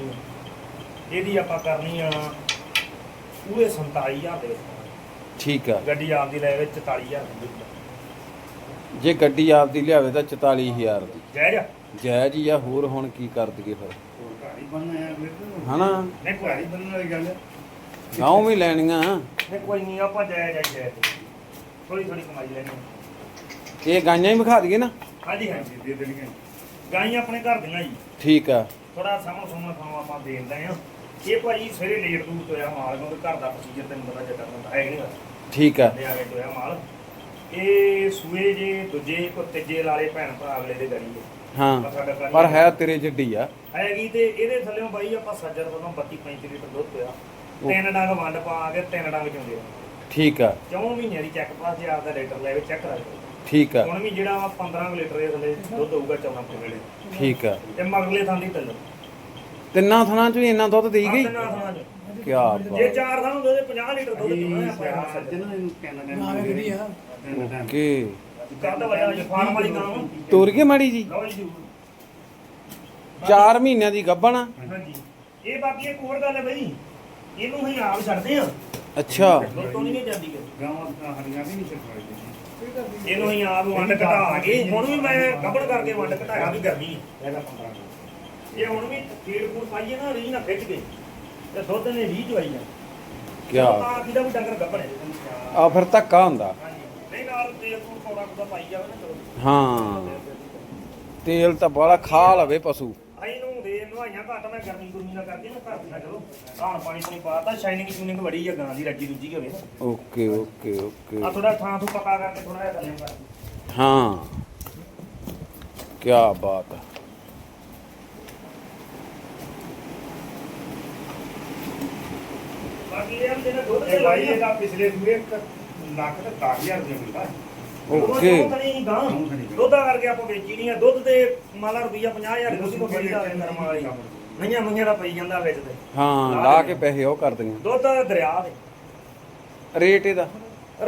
ਇਹਦੀ ਆਪਾਂ ਕਰਨੀ ਆ ਪੂਰੇ 47000 ਦੇ। ਠੀਕ ਆ। ਗੱਡੀ ਆਪਦੀ ਲੈ ਵਿੱਚ 44000 ਦੀ ਜੇ ਗੱਡੀ ਆਪਦੀ ਲਿਆਵੇ ਤਾਂ 44000 ਦੀ। ਜਾਇਜ਼ ਆ? ਜਾਇਜ਼ ਹੀ ਆ ਹੋਰ ਹੁਣ ਕੀ ਕਰ ਦਈਏ ਫਿਰ? ਹੀ ਬਣਨਾ ਹੈ ਅਗਲੇ ਤੋਂ। ਹਨਾ? ਨਹੀਂ ਹੀ ਬਣਨ ਵਾਲੀ ਗੱਲ ਹੈ। ਗਾਉਂ ਵੀ ਲੈਣੀਆਂ। ਨਹੀਂ ਕੋਈ ਨਹੀਂ ਆਪਾਂ ਜਾਇਜ਼ ਜਾਈ ਜਾਇਜ਼ ਥੋੜੀ ਥੋੜੀ ਕਮਾਈ ਲੈਣੀ ਆ। ਇਹ ਗਾਈਆਂ ਹੀ ਵਿਖਾ ਦਈਏ ਨਾ। ਹਾਂਜੀ ਹਾਂਜੀ। ਦੇ ਦੇਣਗੇ ਗਾਈਆਂ ਆਪਣੇ ਘਰ ਦੀਆਂ ਜੀ। ਠੀਕ ਆ। ਥੋੜਾ ਸਾਹਮਣ ਸਾਹਮਣ ਖਾਣਾ ਆਪਾਂ ਦੇਖਦੇ ਆ ਇਹ ਭਾਜੀ ਸਵੇਰੇ ਲੇਟ ਦੂਰ ਤੋਂ ਆ ਮਾਲ ਨੂੰ ਘਰ ਦਾ ਪ੍ਰੋਸੀਜਰ ਤੈਨੂੰ ਪਤਾ ਜੱਟਾਂ ਦਾ ਹੈ ਨਹੀਂ ਠੀਕ ਆ। ਤੇ ਆ ਕੇ ਤੋਇਆ ਮਾਲ। ਇਹ ਸੂਏ ਜੇ ਦੂਜੇ ਕੋ ਤੀਜੇ ਲਾਲੇ ਭੈਣ ਭਰਾ ਅਗਲੇ ਦੇ ਗੜੀ ਹੈ ਹਾਂ ਪਰ ਹੈ ਤੇਰੇ ਜੱਡੀ ਆ। ਹੈਗੀ ਤੇ ਇਹਦੇ ਥੱਲੇੋਂ ਬਾਈ ਆਪਾਂ ਸੱਜਰ ਵੱਲੋਂ 32 35 ਲੀਟਰ ਦੁੱਧ ਪਿਆ ਤਿੰਨ ਡੰਗ ਵੰਡ ਪਾ ਕੇ ਤਿੰਨ ਡੰਗ ਚੁੰਦੇ ਆ। ਠੀਕ ਆ। ਚੌਂ ਮਹੀਨਿਆਂ ਦੀ ਚੈੱਕ ਪਾਸ ਹਜ਼ਾਰ ਦਾ ਲੀਟਰ ਲੈ ਕੇ ਚੈੱਕ ਕਰਾ ਠੀਕ ਆ। ਹੁਣ ਵੀ ਜਿਹੜਾ ਵਾ 15 ਕੁ ਲੀਟਰ ਦੇ ਥੱਲੇ ਦੁੱਧ ਹੋਊਗਾ 14 ਕੁ ਵੇਲੇ। ਠੀਕ ਆ। ਤੇ ਮਗਲੇ ਥਾਂ ਦੀ ਤੱਲ। ਤਿੰਨਾਂ ਥਣਾਂ ਚੋਂ ਹੀ ਇੰਨਾ ਦੁੱਧ ਦੇਈ ਗਈ? ਤਿੰਨਾਂ ਥਾਂ 'ਚ। ਕੀ ਜੇ ਬਾਤ ਚਾਰ ਥਾਂ ਹੁੰਦੇ ਤੇ 50 ਲੀਟਰ ਦੁੱਧ ਪੀਣਾ ਇਹ ਆਪਾਂ ਸੱਜਣ ਇਹਨੂੰ ਕਹਿਣਾ ਕਹਿੰਦਾ ਓਕੇ। ਕੱਦ ਵਜਾ ਜੀ ਫਾਰਮ ਵਾਲੀ ਗਾਂ ਵਾ। ਤੋਰ ਕੇ ਮਾੜੀ ਜੀ? ਲਓ ਜੀ। 4 ਮਹੀਨਿਆਂ ਦੀ ਗੱਭਣ ਆ। ਹਾਂਜੀ। ਇਹ ਬਾਕੀ ਇੱਕ ਹੋਰ ਗੱਲ ਹੈ ਬਈ ਇਹਨੂੰ ਅਸੀਂ ਆਪ ਛੱਡਦੇ ਆ ਅੱਛਾ। ਦੁੱਧ ਤੋਂ ਨਹੀਂ ਜਾਂਦੀ। ਗੇ। ਹਰੀਆਂ ਵੀ ਨਹੀਂ ਛੱਡਵਾਈ ਇਹਨੂੰ ਅਸੀਂ ਆਪ ਵੰਡ ਘਟਾ ਕੇ ਹੁਣ ਵੀ ਮੈਂ ਗੱਬੜ ਕਰਕੇ ਵੰਡ ਘਟਾਇਆ ਵੀ ਗਰਮੀ ਹੈ ਇਹਦਾ 15 ਕਿਲੋ ਇਹ ਹੁਣ ਵੀ ਫੀਡ ਫੂਡ ਪਾਈਏ ਨਾ ਰੀ ਨਾ ਖਿੱਚ ਕੇ ਤੇ ਦੁੱਧ ਨੇ 20 ਚਵਾਈ ਆ ਕੀ ਤਾਂ ਕਿਦਾ ਵੀ ਡੰਗਰ ਹੈ। ਆ ਫਿਰ ਧੱਕਾ ਹੁੰਦਾ। ਨਹੀਂ ਨਾਲ ਤੇਲ ਤੂਲ ਪੌੜਾ ਕੁਦਾ ਪਾਈ ਜਾਵੇ ਨਾ ਚਲੋ। ਹਾਂ। ਤੇਲ ਤਾਂ ਬੜਾ ਖਾ ਲਵੇ ਪਸ਼ੂ। ਦੇ ਨਵਾਈਆਂ ਘੱਟ ਮੈਂ ਗਰਮੀ ਗੁਰਮੀ ਨਾ ਕਰਦੀ ਨਾ ਘਰ ਦੀ ਨਾ ਚਲੋ ਧਾਨ ਪਾਣੀ ਪਾਣੀ ਪਾਤਾ ਸ਼ਾਈਨਿੰਗ ਸ਼ੂਨਿੰਗ ਬੜੀ ਆ ਗਾਂ ਦੀ ਰੱਜੀ ਰੁੱਜੀ ਹੋਵੇ ਨਾ। Okay okay okay. ਆ ਥੋੜਾ ਥਾਂ ਥੂ ਪਕਾ ਕਰਕੇ ਥੋੜਾ ਜਿਹਾ ਥੱਲੇ ਕਰ ਹਾਂ। ਕੀ ਬਾਤ ਹੈ ਬਾਕੀ ਇਹ ਹਮ ਜਿਹੜਾ ਦੁੱਧ ਇਹ ਭਾਈ ਇਹਦਾ ਪਿਛਲੇ ਸੂਏ ਇੱਕ ਲੱਖ ਤੇ 10000 ਰੁਪਏ ਮਿਲਦਾ। ਓਕੇ। ਦੁੱਧ ਦਾ ਕਰਕੇ ਆਪਾਂ ਵੇਚੀ ਨਹੀਂ ਆ। ਦੁੱਧ ਤੇ ਮਾਲਾ ਰੁਪਈਆ 50000 ਦੁੱਧ ਤੋਂ ਬੜੀ ਦਾ ਕਰਮ ਵਾਲੀ। ਮਈਆਂ ਮਈਆਂ ਦਾ ਪਈ ਜਾਂਦਾ ਵਿੱਚ ਤੇ। ਹਾਂ ਲਾ ਕੇ ਪੈਸੇ ਉਹ ਕਰ ਦਿੰਗੇ ਦੁੱਧ ਦਰਿਆ ਦੇ। ਰੇਟ ਇਹਦਾ।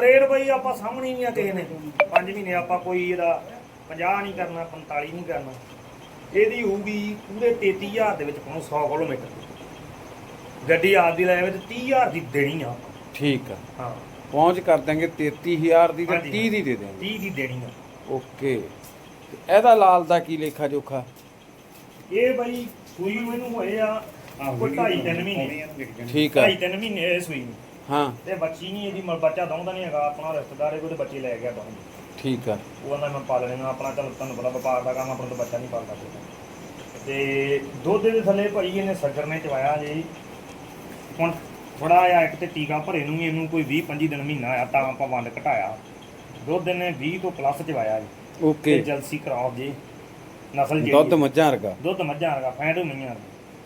ਰੇਟ ਬਈ ਆਪਾਂ ਸਾਹਮਣੇ ਨਹੀਂ ਆ ਕਿਸੇ ਨੇ। 5 ਮਹੀਨੇ ਆਪਾਂ ਕੋਈ ਇਹਦਾ 50 ਨਹੀਂ ਕਰਨਾ 45 ਨਹੀਂ ਕਰਨਾ। ਇਹਦੀ ਹੋਊਗੀ ਪੂਰੇ 33000 ਦੇ ਵਿੱਚ ਪਹੁੰਚ 100 ਕਿਲੋਮੀਟਰ। ਗੱਡੀ ਆਪਦੀ ਲੈ ਵਿੱਚ 30000 ਦੀ ਦੇਣੀ ਆ ਠੀਕ ਆ। ਹਾਂ। ਪਹੁੰਚ ਕਰ ਦਾਂਗੇ 33000 ਦੀ ਤੇ ਹਾਂਜੀ। 30 ਦੀ ਦੇ ਦਾਂਗੇ 30 ਦੀ ਦੇਣੀ ਆ। ਓਕੇ। ਤੇ ਇਹਦਾ ਲਾਲ ਦਾ ਕੀ ਲੇਖਾ ਜੋਖਾ? ਇਹ ਬਈ ਸੂਈ ਮੈਨੂੰ ਹੋਏ ਆ ਕੋਈ ਢਾਈ ਤਿੰਨ ਮਹੀਨੇ। ਠੀਕ ਆ। ਢਾਈ ਤਿੰਨ ਮਹੀਨੇ ਇਹ ਸੂਈ ਨੂੰ। ਹਾਂ। ਤੇ ਬੱਚੀ ਨਹੀਂ ਇਹਦੀ ਬੱਚਾ ਦਉਂਦਾ ਨਹੀਂ ਹੈਗਾ ਆਪਣਾ ਰਿਸ਼ਤੇਦਾਰ ਇਹਦੇ ਬੱਚੇ ਲੈ ਗਿਆ ਦਉਂਦਾ ਠੀਕ ਆ। ਉਹ ਆਂਦਾ ਮੈਂ ਪਾਲਣੇ ਨੂੰ ਆਪਣਾ ਚਲ ਤੁਹਾਨੂੰ ਪਤਾ ਵਪਾਰ ਦਾ ਕੰਮ ਆਪਣਾ ਤੋਂ ਬੱਚਾ ਨਹੀਂ ਪਾਲਦਾ ਤੇ ਦੁੱਧ ਦੇ ਥੱਲੇ ਭਾਈ ਇਹਨੇ ਸੱਜਰ ਨੇ ਚਵਾਇਆ ਜੀ। ਹੁਣ ਥੋੜਾ ਜਿਹਾ ਇੱਕ ਤੇ ਟੀਕਾ ਭਰੇ ਨੂੰ ਵੀ ਇਹਨੂੰ ਕੋਈ 20 25 ਦਿਨ ਮਹੀਨਾ ਆਇਆ ਤਾਂ ਆਪਾਂ ਵੰਡ ਘਟਾਇਆ। ਦੁੱਧ ਇਹਨੇ 20 ਤੋਂ ਪਲੱਸ ਚਵਾਇਆ ਜੀ। ਤੇ ਓਕੇ ਜਲਸੀ ਕਰਾਓ ਜੀ। ਨਸਲ ਜੀ ਦੁੱਧ ਮੱਝਾਂ ਵਰਗਾ। ਦੁੱਧ ਮੱਝਾਂ ਵਰਗਾ ਫੈਂਟ ਨਹੀਂ ਆ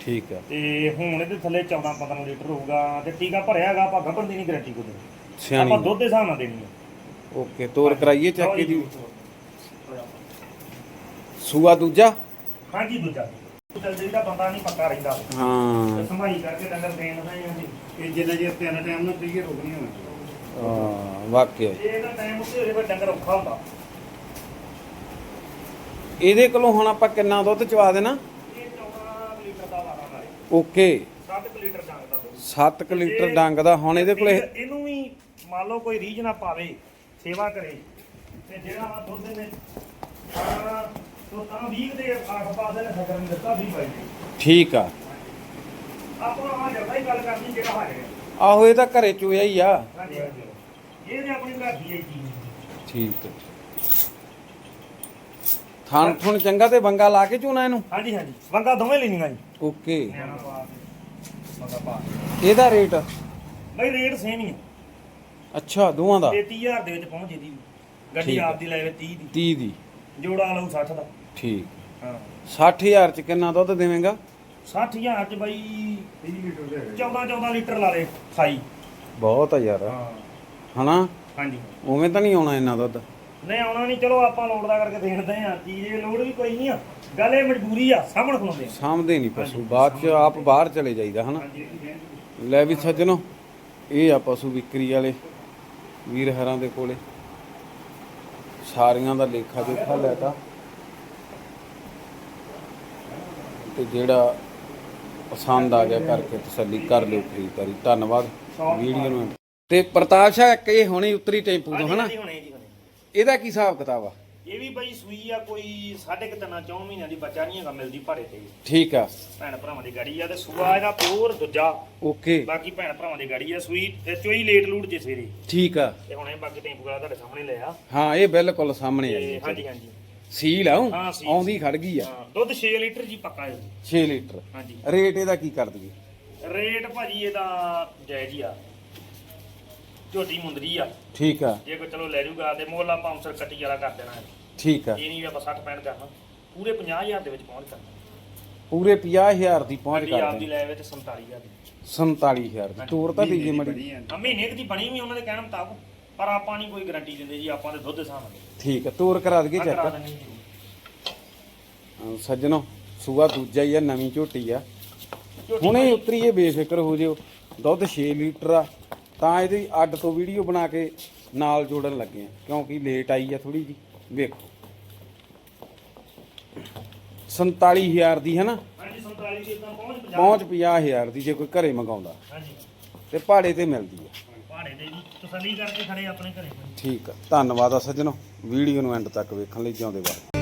ਠੀਕ ਆ। ਤੇ ਹੁਣ ਇਹਦੇ ਥੱਲੇ 14 15 ਲੀਟਰ ਹੋਊਗਾ ਤੇ ਟੀਕਾ ਭਰਿਆ ਹੈਗਾ ਆਪਾਂ ਗੱਭਣ ਦੀ ਨਹੀਂ ਗਰੰਟੀ ਕੋਈ ਦੇਣੀ। ਆਪਾਂ ਸਿਆਣੀ ਦੁੱਧ ਦੇ ਹਿਸਾਬ ਨਾਲ ਦੇਣੀ ਹੈ ਓਕੇ ਤੋਰ ਕਰਾਈਏ ਚੱਕ ਕੇ ਜੀ। ਸੂਆ ਦੂਜਾ? ਹਾਂਜੀ ਦੂਜਾ। ਜਿਹੜਾ ਬੰਦਾ ਨਹੀਂ ਪੱਕਾ ਰਹਿੰਦਾ। ਹਾਂ। ਤੇ ਸੰਭਾਈ ਕਰਕੇ ਡੰਗਰ ਦੇਣ ਦਾ ਹੀ ਜੀ ਇਹ ਜਿੰਨਾ ਜੇ ਤਿੰਨ ਟਾਈਮ ਨਾਲ ਪੀਏ ਰੋਗ ਨਹੀਂ ਹੋਣਾ। ਹਾਂ ਵਾਕਿਆ। ਜੇ ਇਹਦਾ ਟਾਈਮ ਉੱਤੇ ਹੋਵੇ ਫਿਰ ਡੰਗਰ ਔਖਾ ਹੁੰਦਾ। ਇਹਦੇ ਕੋਲੋਂ ਹੁਣ ਆਪਾਂ ਕਿੰਨਾ ਦੁੱਧ ਚਵਾ ਦੇਣਾ? ਇਹ 14 ਲੀਟਰ ਦਾ ਵਾਰਾ ਨਾਲੇ। ਓਕੇ। 7 ਲੀਟਰ ਡੰਗ ਦਾ ਦੁੱਧ। 7 ਲੀਟਰ ਡੰਗ ਦਾ ਹੁਣ ਇਹਦੇ ਕੋਲੇ ਇਹ- ਇਹਨੂੰ ਵੀ ਮੰਨ ਲਓ ਕੋਈ ਰੀਝ ਨਾ ਪਾਵੇ ਸੇਵਾ ਕਰੇ। ਤੇ ਜਿਹੜਾ ਆ ਦੁੱਧ ਨੇ ਆ ਤੋਂ ਤਾਂ 20 ਦੇ ਆਸ-ਪਾਸ ਦੇ ਖਤਰ ਨਹੀਂ ਦਿੱਤਾ 20 ਪਾਈ ਠੀਕ ਆ। ਆਪਾਂ ਆ ਜਰਦਾ ਹੀ ਗੱਲ ਕਰਨੀ ਜਿਹੜਾ ਹਾਜ਼ਰ ਹੈ ਆਹੋ ਇਹ ਤਾਂ ਘਰੇ ਚੋਇਆ ਹੀ ਆ। ਹਾਂਜੀ ਹਾਂਜੀ। ਇਹ ਤੇ ਆਪਣੀ ਘਰ ਦੀ ਹੈ ਚੀਜ਼ ਠੀਕ ਹੈ ਥਾਣ ਥੁਣ ਚੰਗਾ ਤੇ ਬੰਗਾ ਲਾ ਕੇ ਚੋਣਾ ਇਹਨੂੰ? ਹਾਂਜੀ ਹਾਂਜੀ। ਵੰਗਾ ਦੋਵੇਂ ਲੈਣੀਆਂ ਜੀ। ਓਕੇ। ਨਿਆਣਾ ਪਾ ਕੇ ਵੰਗਾ ਪਾ ਇਹਦਾ ਰੇਟ? ਬਈ ਰੇਟ ਸੇਮ ਹੀ ਆ। ਅੱਛਾ ਦੋਵਾਂ ਦਾ? ਤੇ 30000 ਦੇ ਵਿੱਚ ਪਹੁੰਚ ਵੀ। ਗੱਡੀ ਠੀਕ ਆ। ਆਪ ਦੀ ਲੈ ਵੇ 30 ਦੀ। 30 ਦੀ। ਜੋੜਾ ਲਊ 60 ਦਾ। ਠੀਕ। ਹਾਂ। 60000 ਚ ਕਿੰਨਾ ਦੁੱਧ ਦੇਵੇਂਗਾ? 60000 ਚ ਬਈ 30 ਲੀਟਰ ਦੇ ਹੈਗੇ 14 14 ਲੀਟਰ ਲਾ ਦੇ ਖਾਈ। ਬਹੁਤ ਆ ਯਾਰ। ਹਾਂ। ਹਨਾ? ਹਾਂਜੀ। ਉਵੇਂ ਤਾਂ ਨਹੀਂ ਆਉਣਾ ਇੰਨਾ ਦੁੱਧ। ਨਹੀਂ ਆਉਣਾ ਨਹੀਂ। ਚਲੋ ਆਪਾਂ ਲੋਡ ਦਾ ਕਰਕੇ ਦੇਖਦੇ ਆ ਚੀਜ਼ ਇਹ ਲੋਡ ਵੀ ਕੋਈ ਨਹੀਂ ਆ। ਗੱਲ ਇਹ ਮਜਬੂਰੀ ਆ ਸਾਹਮਣ ਖਲੋਂਦੇ ਆ ਸਾਂਭਦੇ ਨਹੀਂ ਪਸ਼ੂ। ਬਾਅਦ ਚ ਆਪ ਬਾਹਰ ਚਲੇ ਜਾਈਦਾ ਹਨਾ। ਲੈ ਵੀ ਸੱਜਣੋ ਇਹ ਆ ਪਸ਼ੂ ਵਿਕਰੀ ਵਾਲੇ ਵੀਰ ਹਰਾਂ ਦੇ ਕੋਲੇ। ਸਾਰੀਆਂ ਦਾ ਲੇਖਾ ਜੋਖਾ ਲੈਤਾ। ਤੇ ਜਿਹੜਾ ਪਸੰਦ ਆ ਗਿਆ ਕਰਕੇ ਤਸੱਲੀ ਕਰ ਲਿਓ ਖਰੀਦਦਾਰੀ। ਧੰਨਵਾਦ। ਵੀਡੀਓ ਨੂੰ ਤੇ ਪ੍ਰਤਾਪ ਸ਼ਾਹ ਇਹ ਹੁਣੀ ਉਤਰੀ ਟੈਂਪੂ ਤੋਂ ਹਨਾ? ਇਹਦਾ ਕੀ ਹਿਸਾਬ ਕਿਤਾਬ ਆ? ਇਹ ਵੀ ਬਈ ਸੂਈ ਆ ਕੋਈ ਸਾਢੇ ਕੁ ਤਿੰਨਾਂ ਚੌਂ ਮਹੀਨਿਆਂ ਦੀ ਬੱਚਾ ਨਹੀਂ ਹੈਗਾ ਮਿਲਦੀ ਭਾੜੇ ਤੇ। ਜੀ। ਠੀਕ ਆ। ਭੈਣ ਭਰਾਵਾਂ ਦੀ ਗਾੜੀ ਆ ਤੇ ਸੂਆ ਇਹਦਾ ਪਿਓਰ ਦੂਜਾ। ਓਕੇ। ਬਾਕੀ ਭੈਣ ਭਰਾਵਾਂ ਦੀ ਗਾੜੀ ਆ ਸੂਈ ਤੇ ਚੋਈ ਲੇਟ ਲੂਟ ਜੇ ਸਵੇਰੇ। ਠੀਕ ਆ। ਤੇ ਹੁਣੇ ਬਾਕੀ ਟੈਂਪੂ ਵਾਲਾ ਤੁਹਾਡੇ ਸਾਹਮਣੇ ਲਿਆ। ਹਾਂ ਇਹ ਬਿਲਕੁਲ ਸਾਹਮਣੇ ਤੇ ਹੈ ਹਾਂਜੀ ਹਾਂਜੀ। ਸੀਲ ਆ ਉਹ, ਹਾਂ, ਸੀਲ, ਆਉਂਦੀ ਖੜ ਗਈ ਆ। ਹਾਂ ਦੁੱਧ 6 ਲੀਟਰ ਜੀ ਪੱਕਾ ਹੈ ਜੀ। 6 ਲੀਟਰ। ਹਾਂਜੀ। ਰੇਟ ਇਹਦਾ ਕੀ ਕਰ ਦਈਏ? ਰੇਟ ਭਾਜੀ ਇਹਦਾ ਜਾਇਜ਼ ਹੀ ਆ। ਝੋਟੀ ਮੁੰਦਰੀ ਆ। ਠੀਕ ਆ। ਜੇ ਕੋਈ ਚਲੋ ਲੈ ਜੂਗਾ ਤੇ ਮੁੱਲ ਆਪਾਂ ਅੰਸਰ ਕੱਟੀ ਵਾਲਾ ਕਰ ਦੇਣਾ ਹੈ। ਠੀਕ ਆ। ਇਹ ਨਹੀਂ ਵੀ ਆਪਾਂ 60 65 ਕਰਨਾ। ਪੂਰੇ 50000 ਦੇ ਵਿੱਚ ਪਹੁੰਚ ਕਰਨਾ। ਪੂਰੇ 50000 ਦੀ ਪਹੁੰਚ ਗੱਡੀ ਆਪ ਕਰ ਦੀ ਦੇ ਲੈ ਆਵੇ ਤੇ 47000 ਦੀ। 47000 ਦੀ। ਤੋਰ ਤਾਂ ਦੀਜੇ ਮੜੀ ਮਹੀਨੇ ਕੁ ਦੀ ਬਣੀ ਵੀ ਉਹਨਾਂ ਦੇ ਕਹਿਣ ਮੁਤਾਬਕ। ਪਰ ਆਪਾਂ ਨਹੀਂ ਕੋਈ ਗਾਰੰਟੀ ਦਿੰਦੇ ਜੀ ਆਪਾਂ ਦੇ ਦੁੱਧ ਨਾਲ ਠੀਕ ਆ ਤੋਰ ਕਰਾ ਕਰਾ ਚੈੱਕ ਦਿੰਦੇ ਜੀ। ਸੱਜਣੋ ਸੂਆ ਦੂਜਾ ਹੀ ਆ ਨਵੀਂ ਝੋਟੀ ਆ। ਹੁਣੇ ਹੀ ਉਤਰੀਏ ਬੇਫਿਕਰ ਹੋ ਜਿਓ। ਦੁੱਧ 6 ਲੀਟਰ ਆ। ਤਾਂ ਇਹਦੀ ਅੱਡ ਤੋਂ ਵੀਡੀਓ ਬਣਾ ਕੇ ਨਾਲ ਜੋੜਨ ਲੱਗੇ ਆ ਕਿਉਂਕਿ ਲੇਟ ਆਈ ਆ ਥੋੜੀ ਜੀ। ਵੇਖੋ। 47000 ਦੀ ਹੈ ਨਾ ਹਾਂਜੀ 47 ਦੀ ਤਾਂ ਪਹੁੰਚ 50 ਪਹੁੰਚ 50000 ਦੀ ਜੇ ਕੋਈ ਘਰੇ ਮੰਗਾਉਂਦਾ। ਹਾਂਜੀ। ਤੇ ਭਾੜੇ ਤੇ ਮਿਲਦੀ ਆ। ਪਹਾੜੇ ਦੇ ਜੀ। ਤਸੱਲੀ ਕਰਕੇ ਖੜੇ ਆਪਣੇ ਘਰੇ। ਠੀਕ ਆ। ਧੰਨਵਾਦ ਆ ਸੱਜਣੋ। ਵੀਡੀਓ ਨੂੰ ਐਂਡ ਤੱਕ ਵੇਖਣ ਲਈ ਜਿਉਂਦੇ ਵਾਰ